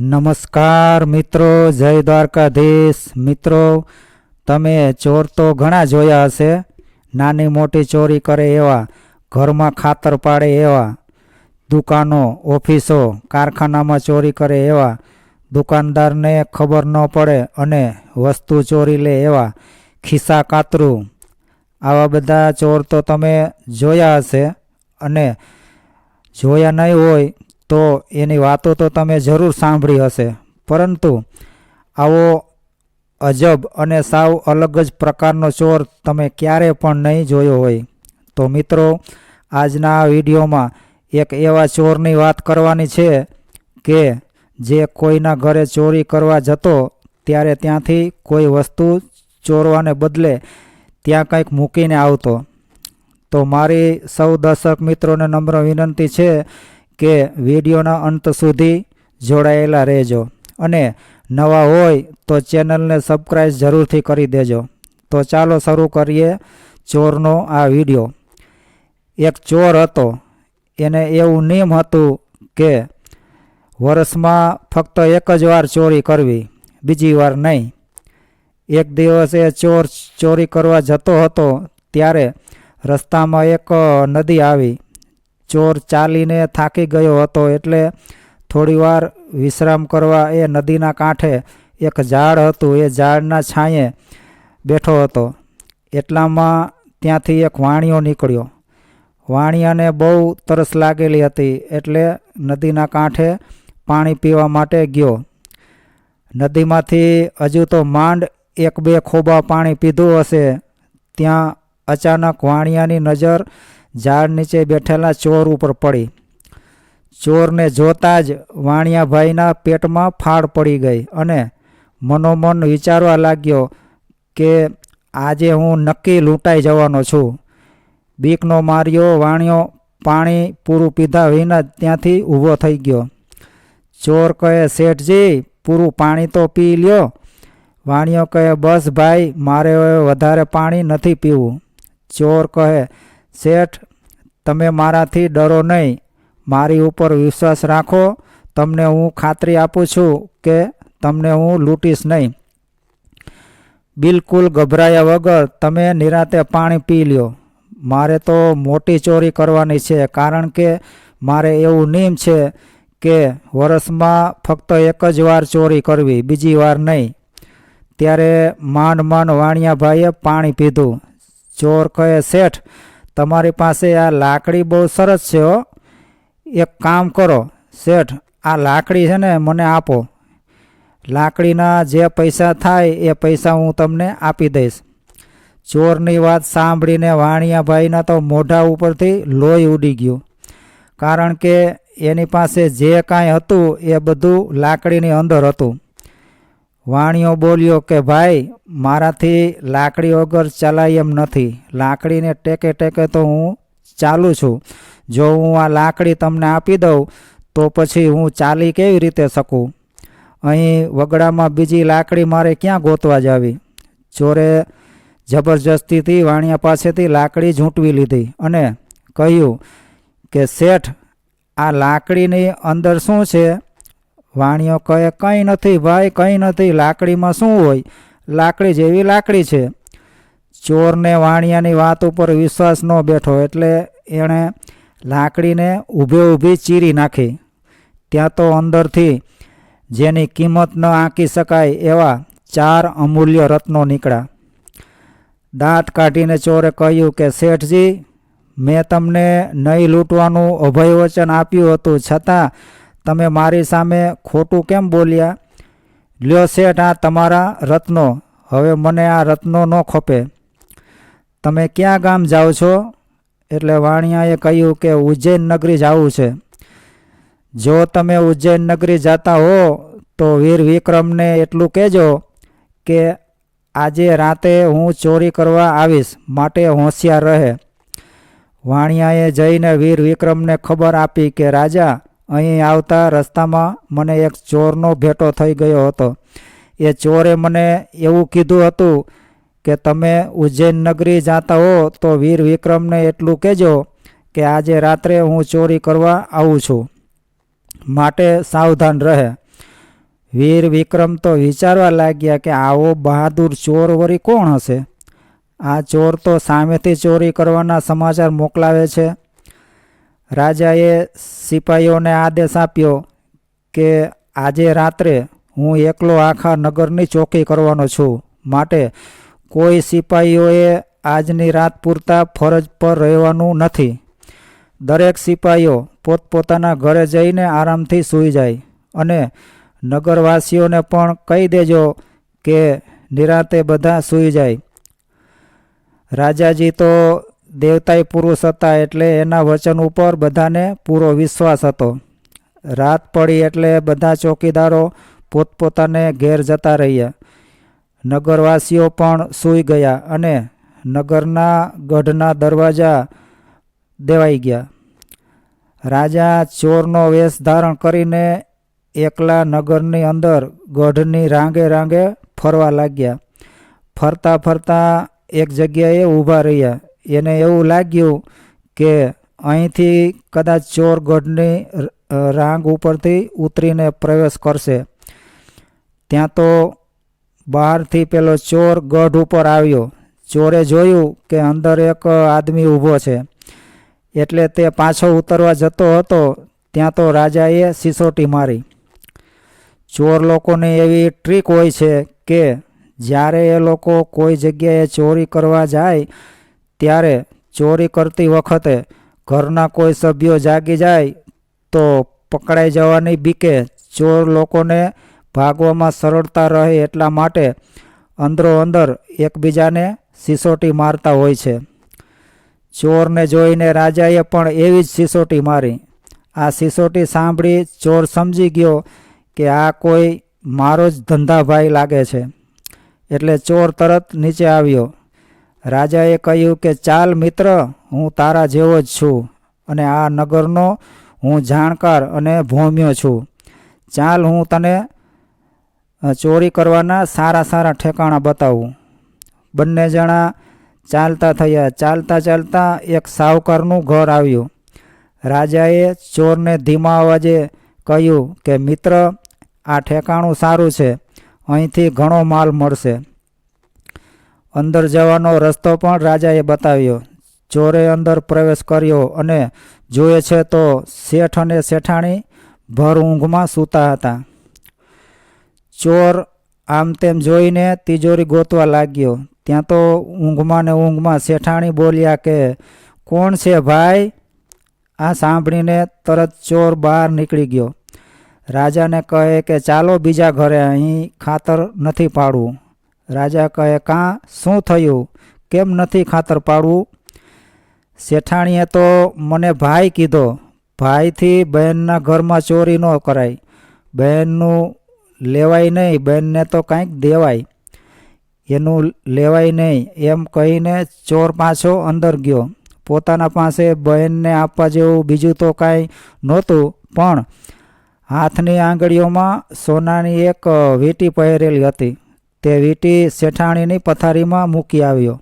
નમસ્કાર મિત્રો, જય દ્વારકાધીશ. મિત્રો, તમે ચોર તો ઘણા જોયા હશે. નાની મોટી ચોરી કરે એવા, ઘરમાં ખાતર પાડે એવા, દુકાનો, ઓફિસો, કારખાનામાં ચોરી કરે એવા, દુકાનદારને ખબર ન પડે અને વસ્તુ ચોરી લે એવા, ખિસ્સા કાતરું. આવા બધા ચોર તો તમે જોયા હશે અને જોયા નહીં હોય તો એની વાતો તો તમે જરૂર સાંભળી હશે. પરંતુ આવો અજબ અને સાવ અલગ જ પ્રકારનો ચોર તમે ક્યારે પણ નહીં જોયો હોય. તો મિત્રો, આજના આ વિડીયોમાં એક એવા ચોરની વાત કરવાની છે કે જે કોઈના ઘરે ચોરી કરવા જતો, ત્યારે ત્યાંથી કોઈ વસ્તુ ચોરવાને બદલે ત્યાં કંઈક મૂકીને આવતો. તો મારી સૌ દર્શક મિત્રોને નમ્ર વિનંતી છે કે વિડીયોના અંત સુધી જોડાયેલા રહેજો. અને નવા હોય તો ચેનલને સબસ્ક્રાઈબ જરૂરથી કરી દેજો. તો ચાલો શરૂ કરીએ ચોરનો આ વીડિયો. એક ચોર હતો. એને એવું નિયમ હતું કે વર્ષમાં ફક્ત એક જ વાર ચોરી કરવી, બીજી વાર નહીં. એક દિવસ એ ચોર ચોરી કરવા જતો હતો, ત્યારે રસ્તામાં એક નદી આવી. ચોર ચાલીને થાકી ગયો હતો એટલે થોડીવાર વિશ્રામ કરવા એ નદીના કાંઠે એક ઝાડ હતું. એ ઝાડના છાંયે બેઠો હતો. એટલામાં ત્યાંથી એક વાણિયો નીકળ્યો. વાણિયાને બહુ તરસ લાગેલી હતી એટલે નદીના કાંઠે પાણી પીવા માટે ગયો. નદીમાંથી હજુ તો માંડ એક બે ખોબા પાણી પીધું હશે. ત્યાં અચાનક વાણિયાની નજર ઝાડ નીચે બેઠેલા ચોર ઉપર પડી. ચોરને જોતા જ વાણિયાભાઈના પેટમાં ફાળ પડી ગઈ અને મનોમન વિચારવા લાગ્યો કે આજે હું નક્કી લૂંટાઈ જવાનો છું. બીકનો માર્યો, વાણિયો પાણી પૂરું પીધા વિના ત્યાંથી ઊભો થઈ ગયો. ચોર કહે, શેઠજી, પૂરું પાણી તો પી લ્યો. વાણિયો કહે, બસ ભાઈ, મારે હવે વધારે પાણી નથી પીવું. ચોર કહે શેઠ, તમે મારાથી ડરો નહીં. મારી ઉપર વિશ્વાસ રાખો. તમને હું ખાતરી આપું છું કે તમને હું લૂંટીશ નહીં. બિલકુલ ગભરાયા વગર તમે નિરાતે પાણી પી લ્યો. મારે તો મોટી ચોરી કરવાની છે, કારણ કે મારે એવું નિયમ છે કે વર્ષમાં ફક્ત એક જ વાર ચોરી કરવી, બીજી વાર નહીં. ત્યારે માંડ માંડ વાણિયાભાઈએ પાણી પીધું. ચોર કહે, શેઠ તમારી પાસે આ લાકડી બહુ સરસ છે એક કામ કરો, શેઠ, આ લાકડી છે ને મને આપો. લાકડીના જે પૈસા થાય એ પૈસા હું તમને આપી દઈશ. ચોરની વાત સાંભળીને વાણિયાભાઈના તો મોઢા ઉપરથી લોહી ઉડી ગયું. કારણ કે એની પાસે જે કાંઈ હતું એ બધું લાકડીની અંદર હતું. વાણિયો બોલ્યો કે, ભાઈ, મારાથી લાકડી વગર ચલાય એમ નથી. લાકડીને ટેકે ટેકે તો હું ચાલું છું. જો હું આ લાકડી તમને આપી દઉં, તો પછી હું ચાલી કેવી રીતે શકું? અહીં વગડામાં બીજી લાકડી મારે ક્યાં ગોતવા જાવી? ચોરે જબરજસ્તીથી વાણિયા પાસેથી લાકડી ઝૂંટવી લીધી અને કહ્યું કે, શેઠ, આ લાકડીની અંદર શું છે? વાણિયો કહે, કંઈ નથી ભાઈ, કંઈ નથી, લાકડીમાં શું હોય? લાકડી જેવી લાકડી છે. ચોરને વાણિયાની વાત ઉપર વિશ્વાસ ન બેઠો એટલે એણે લાકડીને ઊભે ઊભી ચીરી નાખી. ત્યાં તો અંદરથી જેની કિંમત ન આંકી શકાય એવા ચાર અમૂલ્ય રત્નો નીકળ્યા. દાંત કાઢીને ચોરે કહ્યું કે, શેઠજી, મેં તમને નહીં લૂંટવાનું અભય વચન આપ્યું હતું. છતાં તમે મારી સામે ખોટું કેમ બોલ્યા? લ્યો શેઠ, આ તમારા રત્નો. હવે મને આ રત્નો ન ખપે. તમે ક્યાં ગામ જાઓ છો? એટલે વાણિયાએ કહ્યું કે ઉજ્જૈન નગરી જવું છે. જો તમે ઉજ્જૈન નગરી જતા હો, તો વીર વિક્રમને એટલું કહેજો કે આજે રાતે હું ચોરી કરવા આવીશ, માટે હોશિયાર રહે. વાણિયાએ જઈને વીર વિક્રમને ખબર આપી કે, રાજા અહીં આવતા રસ્તામાં મને એક ચોરનો ભેટો થઈ ગયો હતો. એ ચોરે મને એવું કીધું હતું કે, તમે ઉજ્જૈન નગરી જાતા હો તો વીર વિક્રમને એટલું કહેજો કે આજે રાત્રે હું ચોરી કરવા આવું છું. માટે સાવધાન રહે. વીર વિક્રમ તો વિચારવા લાગ્યા કે, આવો બહાદુર ચોર વરી કોણ હશે? આ ચોર તો સામેથી ચોરી કરવાના સમાચાર મોકલાવે છે. રાજાએ સિપાહીઓને આદેશ આપ્યો કે આજે રાત્રે હું એકલો આખા નગરની ચોકી કરવાનો છું. માટે કોઈ સિપાહીઓએ આજની રાત પૂરતા ફરજ પર રહેવાનું નથી. દરેક સિપાહીઓ પોતપોતાના ઘરે જઈને આરામથી સૂઈ જાય અને નગરવાસીઓને પણ કહી દેજો કે નિરાતે બધા સૂઈ જાય. રાજાજી તો દેવતાય પુરુષ હતા એટલે એના વચન ઉપર બધાને પૂરો વિશ્વાસ હતો. રાત પડી એટલે બધા ચોકીદારો પોતપોતાને ઘેર જતા રહ્યા. નગરવાસીઓ પણ સૂઈ ગયા અને નગરના ગઢના દરવાજા દેવાઈ ગયા. રાજા ચોરનો વેશ ધારણ કરીને એકલા નગરની અંદર ગઢની રાંગે રાંગે ફરવા લાગ્યા. ફરતા ફરતા એક જગ્યાએ ઊભા રહ્યા. એને એવું લાગ્યું કે અહીંથી કદાચ ચોર ગઢની રાંગ ઉપરથી ઉતરીને પ્રવેશ કરશે. ત્યાં તો બહારથી પેલો ચોર ગઢ ઉપર આવ્યો. ચોરે જોયું કે અંદર એક આદમી ઊભો છે. એટલે તે પાછો ઉતરવા જતો હતો. ત્યાં તો રાજાએ સિસોટી મારી. ચોર લોકોની એવી ટ્રીક હોય છે કે જ્યારે એ લોકો કોઈ જગ્યાએ ચોરી કરવા જાય ત્યારે ચોરી કરતી વખતે ઘરના કોઈ સભ્યો જાગી જાય તો પકડાઈ જવાની બીકે ચોર લોકોને ભાગવામાં સરળતા રહે એટલા માટે અંદરો અંદર એકબીજાને સિસોટી મારતા હોય છે. ચોરને જોઈને રાજાએ પણ એવી જ સિસોટી મારી. આ સિસોટી સાંભળી ચોર સમજી ગયો કે આ કોઈ મારો જ ધંધાભાઈ લાગે છે. એટલે ચોર તરત નીચે આવ્યો. રાજાએ કહ્યું કે, ચાલ મિત્ર, હું તારા જેવો જ છું અને આ નગરનો હું જાણકાર અને ભોમ્યો છું. ચાલ હું તને ચોરી કરવાના સારા સારા ઠેકાણા બતાવું. બંને જણા ચાલતા થયા. ચાલતા ચાલતા એક સાવકારનું ઘર આવ્યું. રાજાએ ચોરને ધીમા અવાજે કહ્યું કે, મિત્ર, આ ઠેકાણું સારું છે. અહીંથી ઘણો માલ મળશે. અંદર જવાનો રસ્તો પણ રાજાએ બતાવ્યો. ચોરે અંદર પ્રવેશ કર્યો અને જોયે છે તો શેઠ અને શેઠાણી ભર ઊંઘમાં સૂતા હતા. ચોર આમ તેમ જોઈને તિજોરી ગોતવા લાગ્યો. ત્યાં તો ઊંઘમાં ને ઊંઘમાં શેઠાણી બોલ્યા કે, કોણ છે ભાઈ? આ સાંભળીને તરત ચોર બહાર નીકળી ગયો. રાજાને કહે કે, ચાલો બીજા ઘરે અહીં ખાતર નથી પાડવું. રાજા કહે, કાં? શું થયું? કેમ નથી ખાતર પાડવું? શેઠાણીએ તો મને ભાઈ કીધો, ભાઈથી બહેનના ઘરમાં ચોરી ન કરાય. બહેનનું લેવાય નહીં, બહેનને તો કાંઈક દેવાય. એનું લેવાય નહીં. એમ કહીને ચોર પાછો અંદર ગયો. પોતાના પાસે બહેનને આપવા જેવું બીજું તો કાંઈ નહોતું, પણ હાથની આંગળીઓમાં સોનાની એક વીંટી પહેરેલી હતી. તે વીંટી શેઠાણીની પથારીમાં મૂકી આવ્યો.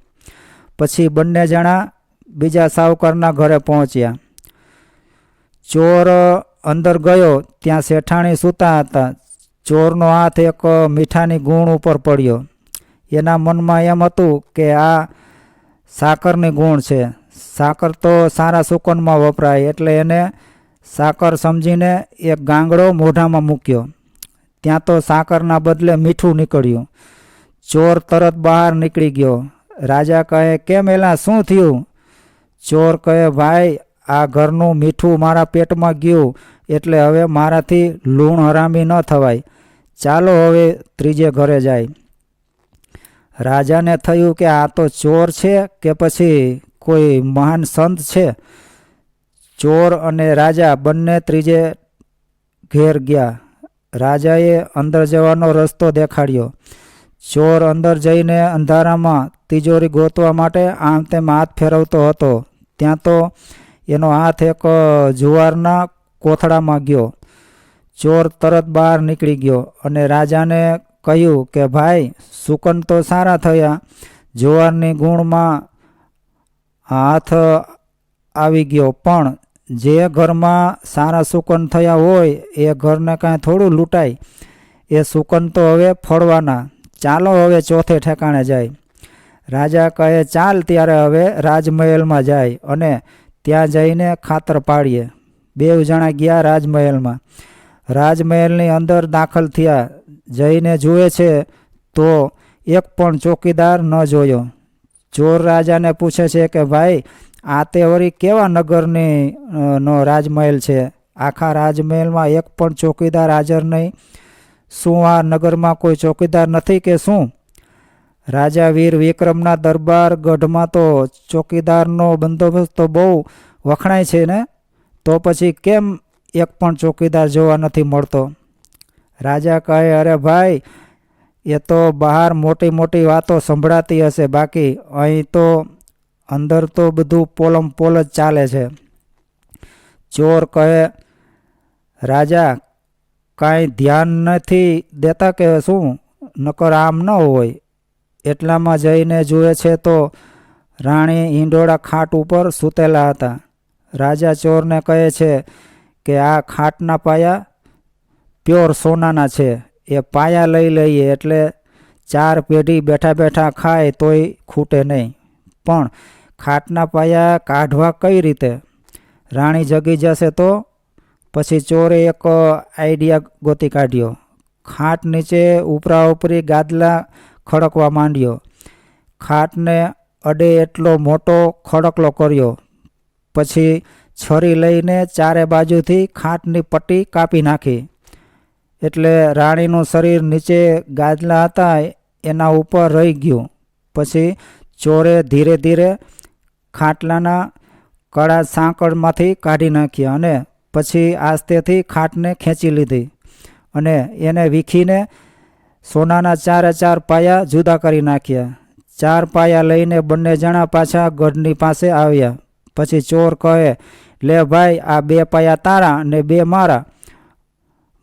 પછી બંને જણા બીજા સાવકારના ઘરે પહોંચ્યા. ચોર અંદર ગયો, ત્યાં શેઠાણી સૂતા હતા. ચોરનો હાથ એક મીઠાની ગુણ ઉપર પડ્યો. એના મનમાં એમ હતું કે આ સાકરની ગુણ છે. સાકર તો સારા સુકનમાં વપરાય, એટલે એને સાકર સમજીને એક ગાંગડો મોઢામાં મૂક્યો. ત્યાં તો સાકરના બદલે મીઠું નીકળ્યું. ચોર તરત બહાર નીકળી ગયો. રાજા કહે, કેમ એલા, શું થયું? ચોર કહે, ભાઈ, આ ઘરનું મીઠું મારા પેટમાં ગયું, એટલે હવે મારાથી લૂણ હરામી ન થવાય. ચાલો હવે ત્રીજે ઘરે જાય. રાજાને થયું કે આ તો ચોર છે કે પછી કોઈ મહાન સંત છે? ચોર અને રાજા બંને ત્રીજે ઘેર ગયા. રાજાએ અંદર જવાનો રસ્તો દેખાડ્યો. ચોર અંદર જઈને અંધારામાં તિજોરી ગોતવા માટે આમ તેમ હાથ ફેરવતો હતો. ત્યાં તો એનો હાથ એક જુવારના કોથળામાં ગયો. ચોર તરત બહાર નીકળી ગયો અને રાજાને કહ્યું કે, ભાઈ, સુકન તો સારા થયા. જુવારની ગુણમાં હાથ આવી ગયો, પણ જે ઘરમાં સારા સુકન થયા હોય, એ ઘરને કાંઈ થોડું લૂંટાય. એ સુકન તો હવે ફળવાના. ચાલો હવે ચોથે ઠેકાણે જાય. રાજા કહે, ચાલ ત્યારે હવે રાજમહેલમાં જાય અને ત્યાં જઈને ખાતર પાડીએ. બે જણા ગયા રાજમહેલમાં. રાજમહેલની અંદર દાખલ થયા. જઈને જુએ છે તો એક પણ ચોકીદાર ન જોયો. ચોર રાજાને પૂછે છે કે, ભાઈ આ તે વળી કેવા નગરની નો રાજમહેલ છે? આખા રાજમહેલમાં એક પણ ચોકીદાર હાજર નહીં. શું આ નગરમાં કોઈ ચોકીદાર નથી કે શું? રાજા વીર વિક્રમના દરબાર ગઢમાં તો ચોકીદારનો બંદોબસ્ત તો બહુ વખણાય છે ને? તો પછી કેમ એક પણ ચોકીદાર જોવા નથી મળતો? રાજા કહે, અરે ભાઈ, એ તો બહાર મોટી મોટી વાતો સંભળાતી હશે. બાકી અહીં તો અંદર તો બધું પોલમ પોલ જ ચાલે છે. ચોર કહે, રાજા, કાંઈ ધ્યાન નથી દેતા કે શું? નકર આમ ન હોય. એટલામાં જઈને જુએ છે તો રાણી ઈંડોળા ખાટ ઉપર સૂતેલા હતા. રાજા ચોરને કહે છે કે, આ ખાટના પાયા પ્યોર સોનાના છે. એ પાયા લઈ લઈએ એટલે ચાર પેઢી બેઠા બેઠા ખાય તોય ખૂટે નહીં. પણ ખાટના પાયા કાઢવા કઈ રીતે? રાણી જગી જશે તો? પછી ચોરે એક આઈડિયા ગોતી કાઢ્યો. ખાટ નીચે ઉપરા ઉપરી ગાદલા ખડકવા માંડ્યો. ખાટને અડે એટલો મોટો ખડકલો કર્યો. પછી છરી લઈને ચારે બાજુથી ખાટની પટ્ટી કાપી નાખી. એટલે રાણીનું શરીર નીચે ગાદલા હતા, એના ઉપર રહી ગયું. પછી ચોરે ધીરે ધીરે ખાટલાના કડા સાંકળમાંથી કાઢી નાખ્યા અને પછી આસ્તેથી ખાટને ખેંચી લીધી અને એને વીખીને સોનાના ચારે ચાર પાયા જુદા કરી નાખ્યા. ચાર પાયા લઈને બંને જણા પાછા ગઢની પાસે આવ્યા. પછી ચોર કહે, લે ભાઈ, આ બે પાયા તારા અને બે મારા.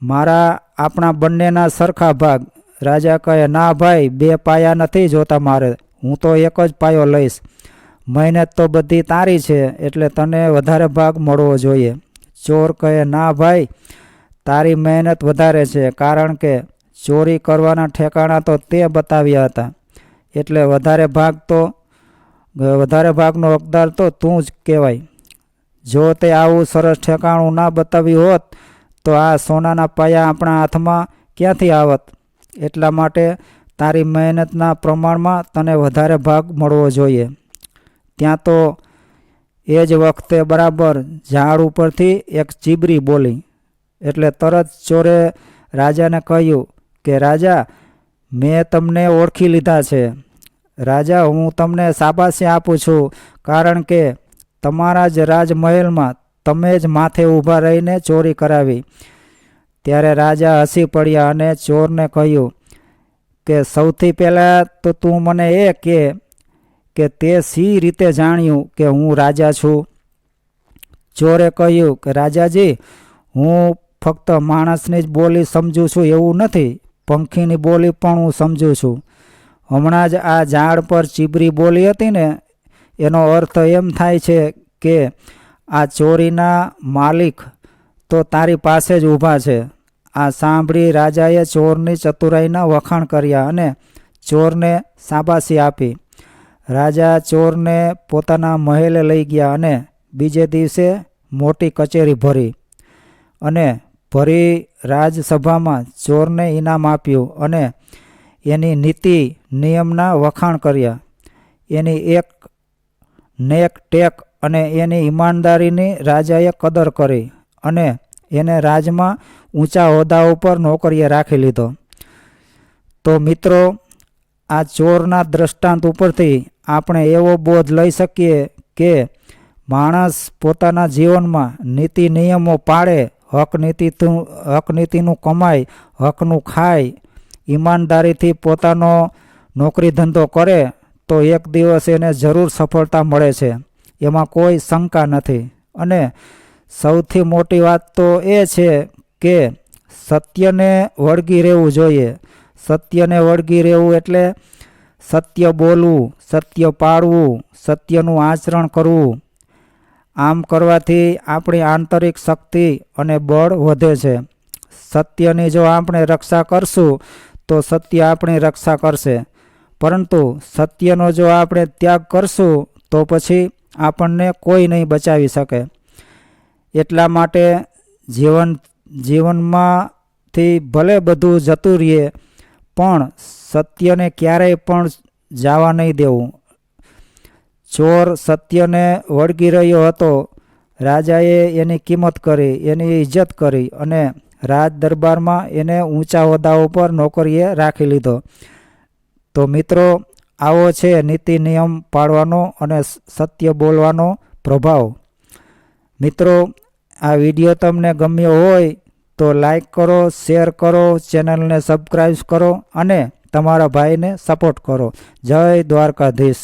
મારા આપણા બંનેના સરખા ભાગ. રાજા કહે, ના ભાઈ, બે પાયા નથી જોતા મારે. હું તો એક જ પાયો લઈશ. મહેનત તો બધી તારી છે, એટલે તને વધારે ભાગ મળવો જોઈએ. ચોર કહે, ના ભાઈ, તારી મહેનત વધારે છે, કારણ કે ચોરી કરવાના ઠેકાણા તો તે બતાવ્યા હતા. એટલે વધારે ભાગ તો, વધારે ભાગનો હકદાર તો તું જ કહેવાય. જો તે આવું સરસ ઠેકાણું ના બતાવ્યું હોત, તો આ સોનાના પાયા આપણા હાથમાં ક્યાંથી આવત? એટલા માટે તારી મહેનતના પ્રમાણમાં તને વધારે ભાગ મળવો જોઈએ. ત્યાં તો એ જ વખતે બરાબર ઝાડ ઉપરથી એક ચીબરી બોલી. એટલે તરત ચોરે રાજાને કહ્યું કે, રાજા, મેં તમને ઓળખી લીધા છે. રાજા, હું તમને શાબાશી આપું છું, કારણ કે તમારા જ રાજમહેલમાં તમે જ માથે ઊભા રહીને ચોરી કરાવી. ત્યારે રાજા હસી પડ્યા અને ચોરને કહ્યું કે, સૌથી પહેલાં તો તું મને એ કે કે તે સી રીતે જાણ્યું કે હું રાજા છું. ચોરે કહ્યું કે, રાજાજી, હું ફક્ત માણસની જ બોલી સમજું છું એવું નથી, પંખીની બોલી પણ હું સમજું છું. હમણાં જ આ ઝાડ પર ચીબરી બોલી હતી ને, એનો અર્થ એમ થાય છે કે આ ચોરીના માલિક તો તારી પાસે જ ઊભા છે. આ સાંભળી રાજાએ ચોરની ચતુરાઈના વખાણ કર્યા અને ચોરને શાબાશી આપી. રાજા ચોરને પોતાના મહેલે લઈ ગયા અને બીજે દિવસે મોટી કચેરી ભરી અને ભરી રાજસભામાં ચોરને ઇનામ આપ્યું અને એની નીતિ નિયમના વખાણ કર્યા. એની એક નેક ટેક અને એની ઈમાનદારીની રાજાએ કદર કરી અને એને રાજમાં ઊંચા હોદ્દા ઉપર નોકરીએ રાખી લીધો. તો મિત્રો આ ચોરના દ્રષ્ટાંત ઉપરથી આપણે એવો બોધ લઈ શકીએ કે માણસ પોતાના જીવનમાં નીતિ નિયમો પાળે, હક નીતિ હક નીતિનું કમાય, હકનું ખાય, ઈમાનદારીથી પોતાનો નોકરી ધંધો કરે, તો એક દિવસ એને જરૂર સફળતા મળે છે. એમાં કોઈ શંકા નથી. અને સૌથી મોટી વાત તો એ છે કે સત્યને વળગી રહેવું જોઈએ. સત્યને વળગી રહેવું એટલે સત્ય બોલવું, સત્ય પાળવું, સત્યનું આચરણ કરવું. આમ કરવાથી આપણી આંતરિક શક્તિ અને બળ વધે છે. સત્યની જો આપણે રક્ષા કરશું, તો સત્ય આપણી રક્ષા કરશે. પરંતુ સત્યનો જો આપણે ત્યાગ કરશું, તો પછી આપણને કોઈ નહીં બચાવી શકે. એટલા માટે જીવન, જીવનમાંથી ભલે બધું જતું રહીએ પણ સત્યને ક્યારેય પણ જવા નહીં દેવું. ચોર સત્યને વળગી રહ્યો હતો. રાજાએ એની કિંમત કરી, એની ઇજ્જત કરી અને રાજ દરબારમાં એને ઊંચા હોદ્દા ઉપર નોકરીએ રાખી લીધો. તો મિત્રો, આવો છે નીતિ નિયમ પાળવાનો અને સત્ય બોલવાનો પ્રભાવ. મિત્રો, આ વીડિયો તમને ગમ્યો હોય તો લાઈક કરો શેર કરો ચેનલને સબસ્ક્રાઈબ કરો અને તમારા ભાઈને સપોર્ટ કરો. જય દ્વારકાધીશ.